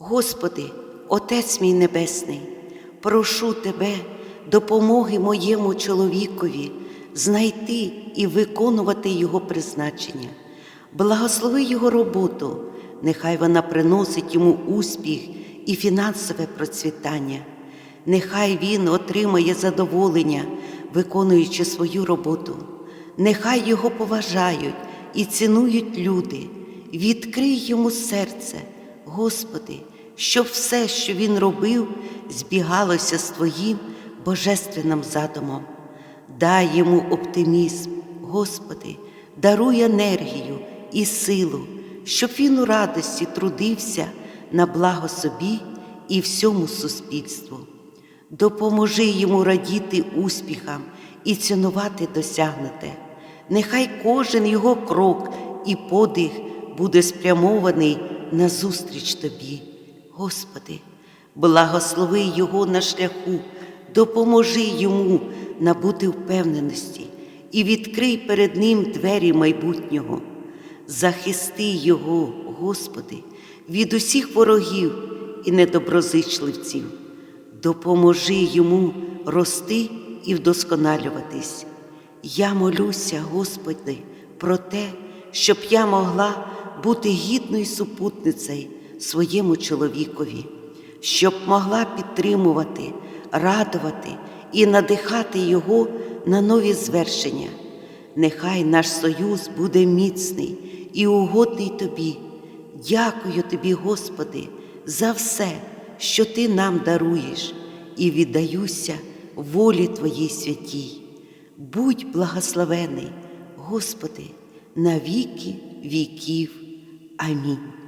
Господи, Отець мій Небесний, прошу Тебе допомоги моєму чоловікові знайти і виконувати Його призначення. Благослови Його роботу, нехай вона приносить йому успіх і фінансове процвітання. Нехай він отримає задоволення, виконуючи свою роботу. Нехай його поважають і цінують люди. Відкрий йому серце, Господи, щоб все, що він робив, збігалося з Твоїм божественним задумом. Дай йому оптимізм, Господи, даруй енергію і силу, щоб він у радості трудився на благо собі і всьому суспільству. Допоможи йому радіти успіхам і цінувати досягнуте. Нехай кожен його крок і подих буде спрямований на зустріч тобі. Господи, благослови його на шляху, допоможи йому набути впевненості і відкрий перед ним двері майбутнього. Захисти його, Господи, від усіх ворогів і недоброзичливців. Допоможи йому рости і вдосконалюватись. Я молюся, Господи, про те, щоб я могла бути гідною супутницею своєму чоловікові, щоб могла підтримувати, радувати і надихати його на нові звершення. Нехай наш союз буде міцний і угодний Тобі. Дякую Тобі, Господи, за все, що Ти нам даруєш, і віддаюся волі Твоїй святій. Будь благословений, Господи, на віки віків. I mean.